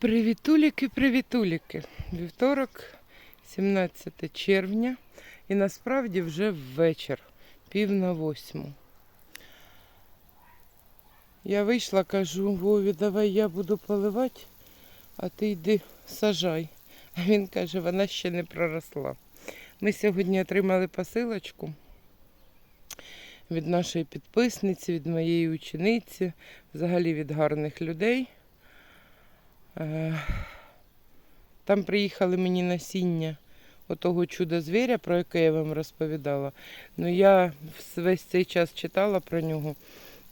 Привітуліки, привітуліки. Вівторок, 17 червня, і насправді вже вечір, пів на восьму. Я вийшла, кажу, Вові, давай я буду поливати, а ти йди сажай. А він каже, вона ще не проросла. Ми сьогодні отримали посилочку від нашої підписниці, від моєї учениці, взагалі від гарних людей. Е, Там приїхали мені насіння отого чудо звіря, про яке я вам розповідала. Ну я весь цей час читала про нього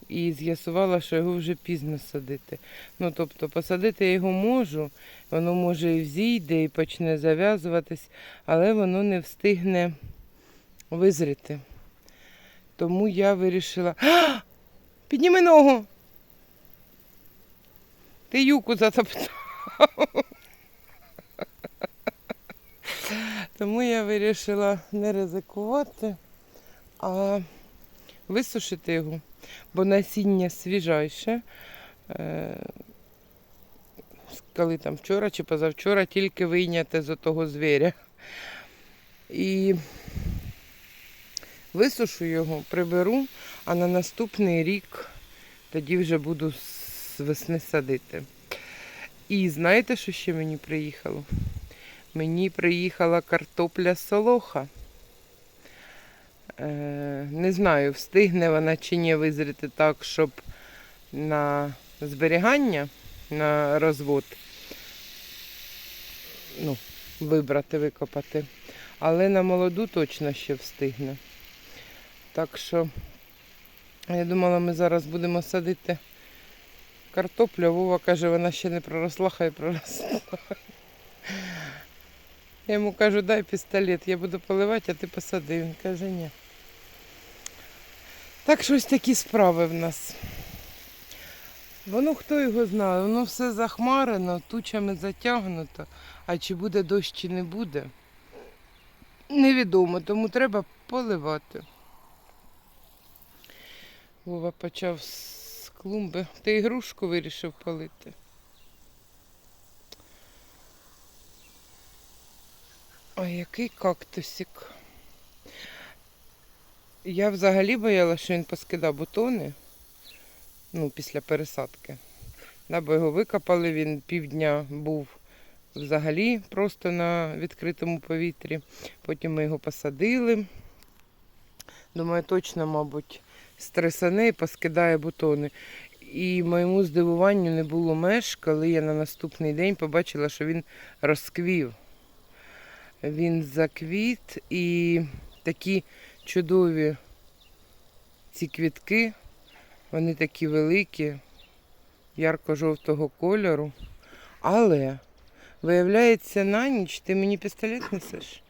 і з'ясувала, що його вже пізно садити. Ну, тобто, посадити я його можу, воно може і взійде, і почне зав'язуватись, але воно не встигне визріти. Тому я вирішила. А! Підніми ногу! Ти юку затоптав. Тому я вирішила не ризикувати, а висушити його, бо насіння свіжайше. Е, Коли там вчора чи позавчора тільки вийняте з того звіря. І висушу його, приберу, а на наступний рік тоді вже буду з весни садити. І знаєте, що ще мені приїхало? Мені приїхала картопля солоха. Е, не знаю, встигне вона чи ні визріти так, щоб на зберігання, на розвод ну, вибрати, викопати. Але на молоду точно ще встигне. Так що я думала, ми зараз будемо садити картоплю, а Вова каже, вона ще не проросла, хай проросла. Я йому кажу, дай пістолет, я буду поливати, а ти посади. Він каже, ні. Так що ось такі справи в нас. Воно хто його знає, воно все захмарено, тучами затягнуто, а чи буде дощ, чи не буде, невідомо, тому треба поливати. Вова почав з клумби. Ти ігрушку вирішив полити. Ой, який кактусик. Я взагалі боялася, що він поскидав бутони. Ну, після пересадки. Да, бо його викопали, він півдня був взагалі просто на відкритому повітрі. Потім ми його посадили. Думаю, точно, мабуть, стресане і поскидає бутони. І моєму здивуванню не було меж, коли я на наступний день побачила, що він розквів. Він заквіт і такі чудові ці квітки, вони такі великі, ярко-жовтого кольору. Але, виявляється, на ніч ти мені пістолет несеш?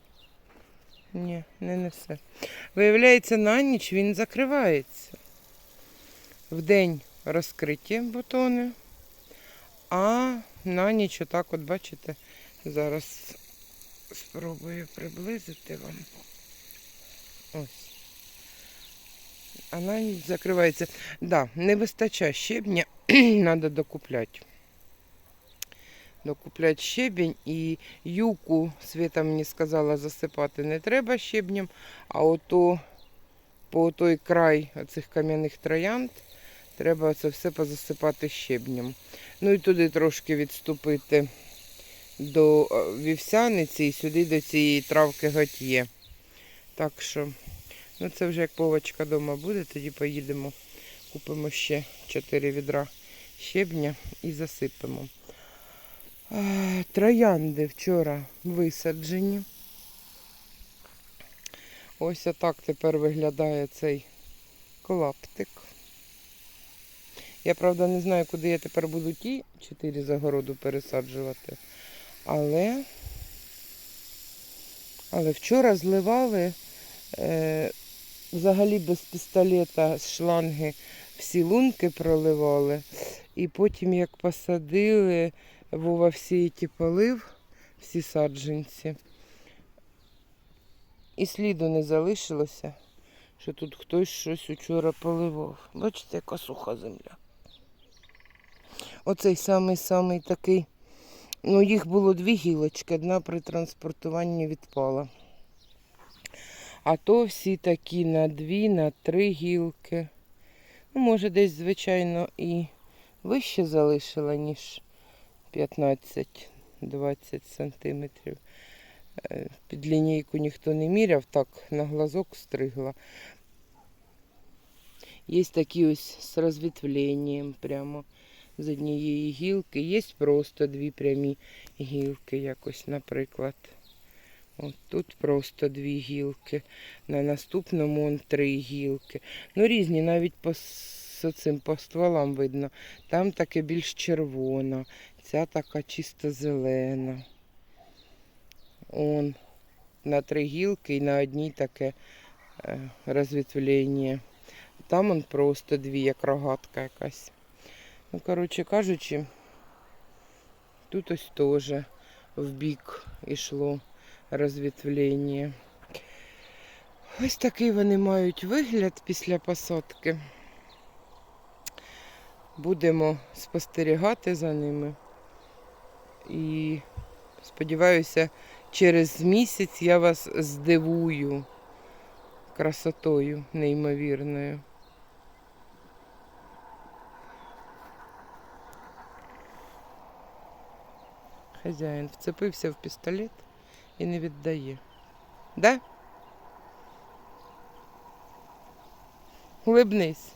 Ні, не несе. Виявляється, на ніч він закривається. Вдень розкриті бутони, а на ніч отак, от бачите, зараз спробую приблизити вам. Ось. А на ніч закривається. Да, не вистачає щебня, треба докупляти. Докупляти щебінь і юку Свята мені сказала засипати не треба щебнем, а ото по той край цих кам'яних троянд треба це все позасипати щебнем. Ну і туди трошки відступити до е, вівсяниці і сюди до цієї травки готьє. Так що, ну це вже як повочка вдома буде, тоді поїдемо, купимо ще 4 відра щебня і засипемо. Е, Троянди вчора висаджені. Ось отак тепер виглядає цей клаптик. Я, правда, не знаю, куди я тепер буду ті чотири загороду пересаджувати. Але, але вчора зливали е, взагалі без пістолета з шланги всі лунки проливали. І потім, як посадили, Вова всі ті полив, всі саджанці. І сліду не залишилося, що тут хтось щось учора поливав. Бачите, яка суха земля. Оцей самий-самий такий Ну, їх було дві гілочки, одна при транспортуванні відпала. А то всі такі на дві, на три гілки. Ну, може, десь, звичайно, і вище залишила, ніж 15-20 сантиметрів. Е, Під лінійку ніхто не міряв, так на глазок стригла. Є такі ось з розвітвленням прямо з однієї гілки. Є просто дві прямі гілки, якось, наприклад. От тут просто дві гілки. На наступному он три гілки. Ну, різні, навіть по, цим, по стволам видно. Там таке більш червона, ця така чисто зелена. Он на три гілки і на одній таке е, розвітвлення. Там он просто дві, як рогатка якась. Ну, коротше кажучи, тут ось теж в бік ішло розвітвлення. Ось такий вони мають вигляд після посадки. Будемо спостерігати за ними. І сподіваюся, через місяць я вас здивую красотою неймовірною. Хазяїн вцепився в пістолет і не віддає. Да? Улибнись.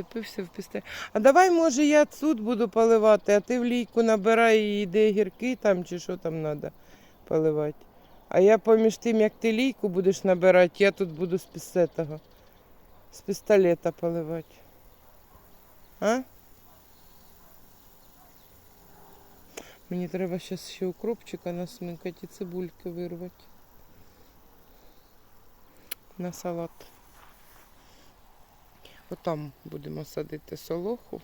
Вцепився в пістолет. А давай, може, я тут буду поливати, а ти в лійку набирай і йди гірки там чи що там треба поливати. А я поміж тим, як ти лійку будеш набирати, я тут буду з пістетого, з пістолета поливати. А? Мені треба зараз ще укропчика насмикати і цибульки вирвати. На салат. Отам будемо садити солоху.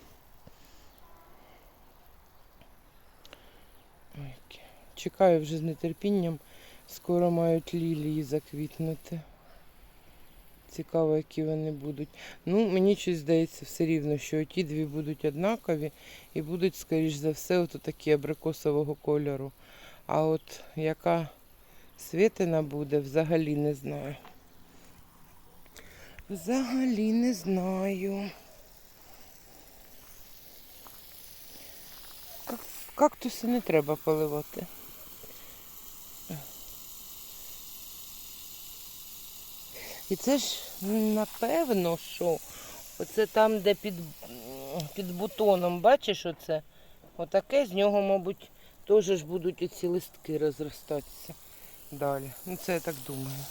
Чекаю вже з нетерпінням. Скоро мають лілії заквітнути. Цікаво, які вони будуть. Ну, мені щось здається все рівно, що ті дві будуть однакові і будуть, скоріш за все, от такі абрикосового кольору. А от яка світина буде, взагалі не знаю. Взагалі не знаю. Кактуси не треба поливати. І це ж напевно, що оце там, де під, під бутоном, бачиш оце? Отаке з нього, мабуть, теж ж будуть оці листки розростатися далі. Ну це я так думаю.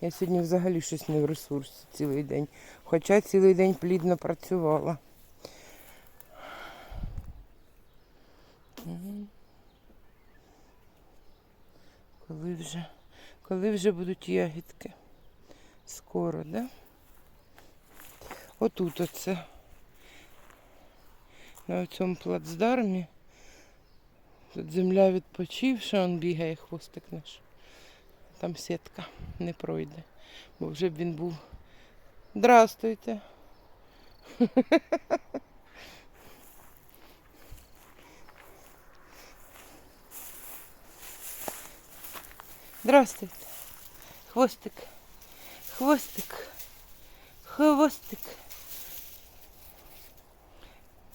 Я сьогодні взагалі щось не в ресурсі цілий день. Хоча цілий день плідно працювала. Коли вже, коли вже будуть ягідки? Скоро, да? Отут оце. На цьому плацдармі. Земля відпочивша, он бігає хвостик наш. Там сітка не пройде. Бо вже б він був. Здрастуйте. Здрастуйте. Хвостик. Хвостик. Хвостик.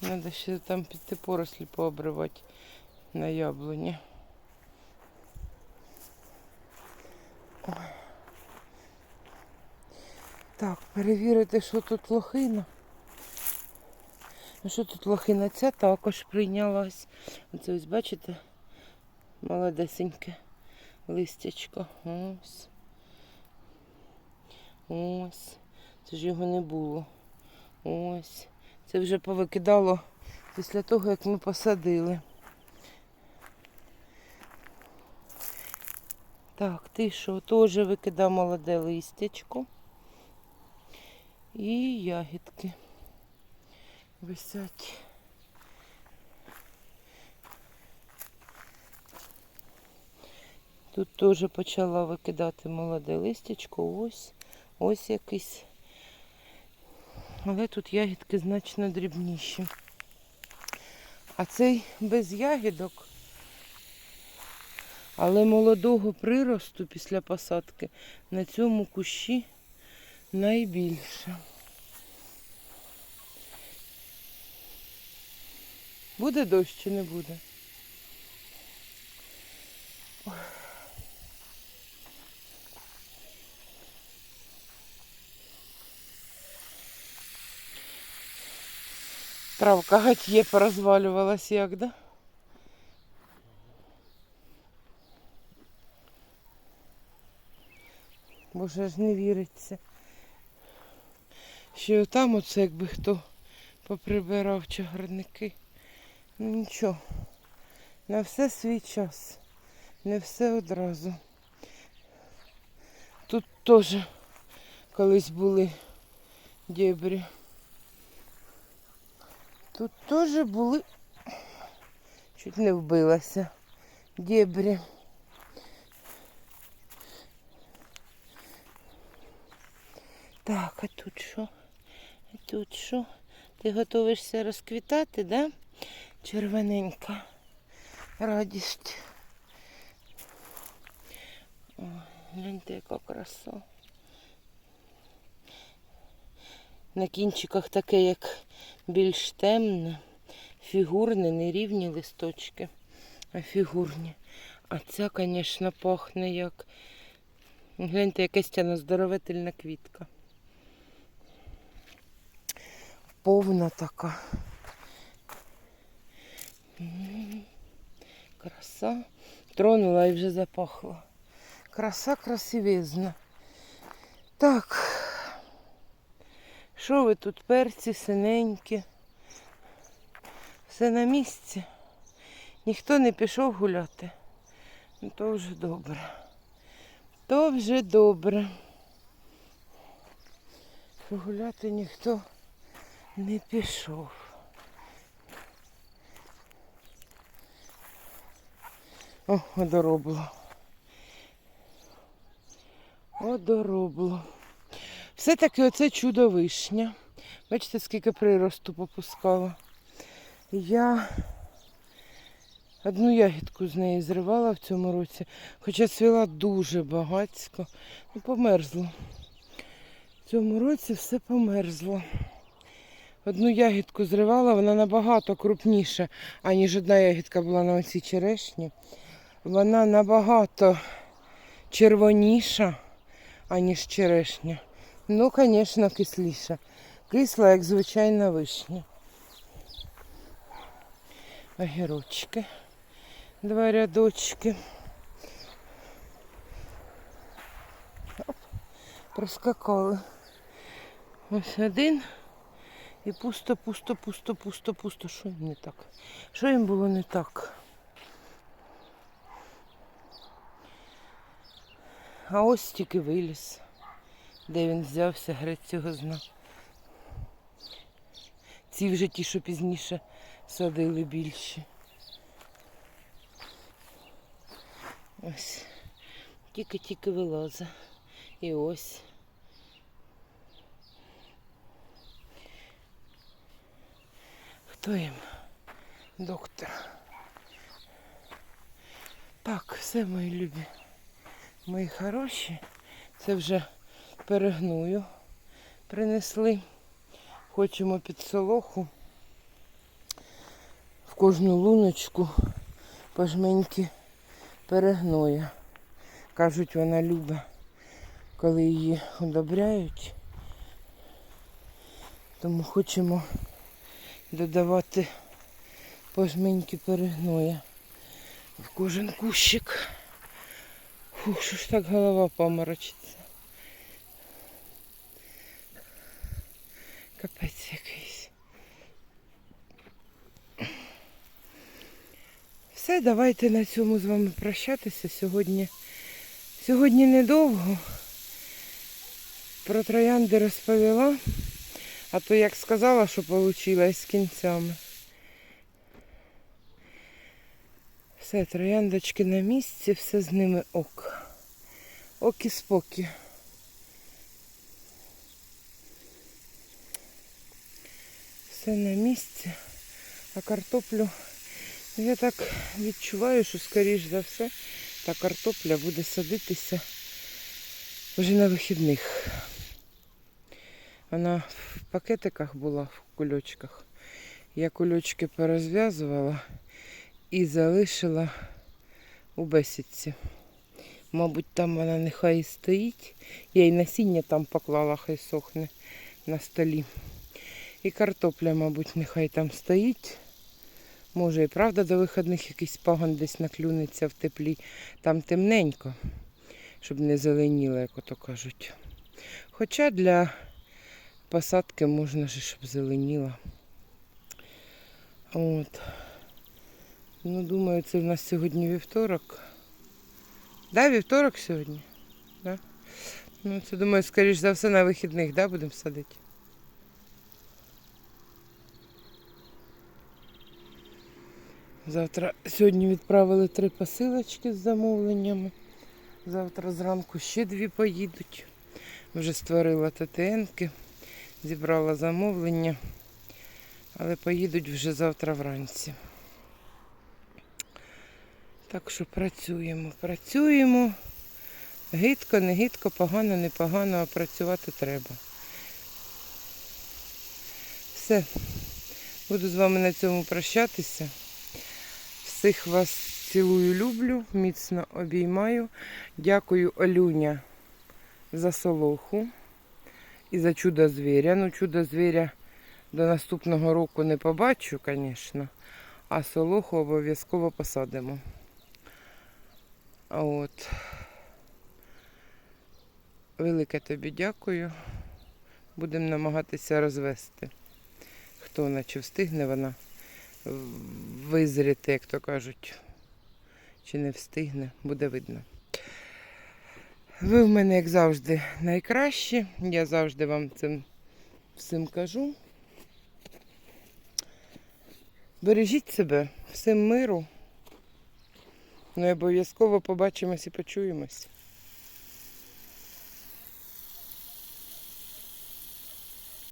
Надо ще там піти порослі пообривати на яблуні. Так, перевірити, що тут лохина. Що тут лохина? Ця також прийнялась. Оце ось бачите? Молодесеньке листячко. Ось. Ось. Це ж його не було. Ось. Це вже повикидало після того, як ми посадили. Так, ти що, теж викидав молоде листячко. І ягідки висять. Тут теж почала викидати молоде листячко. Ось, ось якийсь. Але тут ягідки значно дрібніші. А цей без ягідок, але молодого приросту після посадки на цьому кущі найбільше. Буде дощ чи не буде? Травка гатьє порозвалювалась як, да? Боже ж не віриться. Ще там оце якби хто поприбирав чагарники. Ну нічого. На все свій час. Не все одразу. Тут теж колись були дєбрі. Тут теж були. Чуть не вбилася. Дєбрі. Так, а тут що? А тут що? Ти готуєшся розквітати, да? Червоненька. Радість. Гляньте, яка краса. На кінчиках таке, як більш темне, фігурне, не рівні листочки, а фігурні. А ця, звісно, пахне як. Гляньте, якась ця здоровительна квітка. Повна така. Краса. Тронула і вже запахла. Краса красивезна. Так. Що ви тут, перці, синенькі? Все на місці. Ніхто не пішов гуляти. Ну, то вже добре. То вже добре. Гуляти ніхто не пішов. О, одоробло. Одоробло. Все-таки оце чудо вишня. Бачите, скільки приросту попускала. Я одну ягідку з неї зривала в цьому році, хоча цвіла дуже багатсько. Ну, померзло. В цьому році все померзло. Одну ягідку зривала, вона набагато крупніша, аніж одна ягідка була на оцій черешні. Вона набагато червоніша, аніж черешня. Ну, звісно, кисліша. Кисла, як звичайна вишня. Огірочки. Два рядочки. Оп, проскакали. Ось один. І пусто, пусто, пусто, пусто, пусто. Що їм не так? Що їм було не так? А ось тільки виліз. Де він взявся, грець його зна. Ці вже ті, що пізніше садили більші. Ось. Тільки-тільки вилазить. І ось. Хто їм? Доктор. Так, все мої любі. Мої хороші. Це вже перегную принесли. Хочемо під солоху. В кожну луночку пожменьки перегноя. Кажуть, вона любить, коли її удобряють. Тому хочемо додавати пожменьки перегноя в кожен кущик. Фух, що ж так голова поморочиться. Капець якийсь. Все, давайте на цьому з вами прощатися. Сьогодні, сьогодні недовго. Про троянди розповіла, а то як сказала, що вийшло з кінцями. Все, трояндочки на місці, все з ними ок. Окі спокі. Все на місці. А картоплю я так відчуваю, що скоріш за все та картопля буде садитися вже на вихідних. Вона в пакетиках була в кульочках. Я кульочки порозв'язувала і залишила у бесідці. Мабуть, там вона нехай і стоїть. Я і насіння там поклала, хай сохне на столі. І картопля, мабуть, нехай там стоїть. Може і правда до виходних якийсь пагон десь наклюнеться в теплі. Там темненько, щоб не зеленіло, як ото кажуть. Хоча для посадки можна ж, щоб зеленіло. От. Ну, думаю, це в нас сьогодні вівторок. Да, вівторок сьогодні? Да? Ну, це думаю, скоріш за все на вихідних, да, будемо садити. Завтра сьогодні відправили три посилочки з замовленнями. Завтра зранку ще дві поїдуть. Вже створила ТТНки, зібрала замовлення, але поїдуть вже завтра вранці. Так що працюємо, працюємо. Гидко, не гидко, погано, не погано, а працювати треба. Все. Буду з вами на цьому прощатися. Всіх вас цілую, люблю, міцно обіймаю. Дякую Олюня за солоху і за чудо звіря. Ну, чудо звіря до наступного року не побачу, звісно, а солоху обов'язково посадимо. От. Велике тобі дякую. Будемо намагатися розвести. Хто наче встигне вона визріти, як то кажуть. Чи не встигне, буде видно. Ви в мене, як завжди, найкращі. Я завжди вам цим всім кажу. Бережіть себе, всім миру. Ну і обов'язково побачимось і почуємось.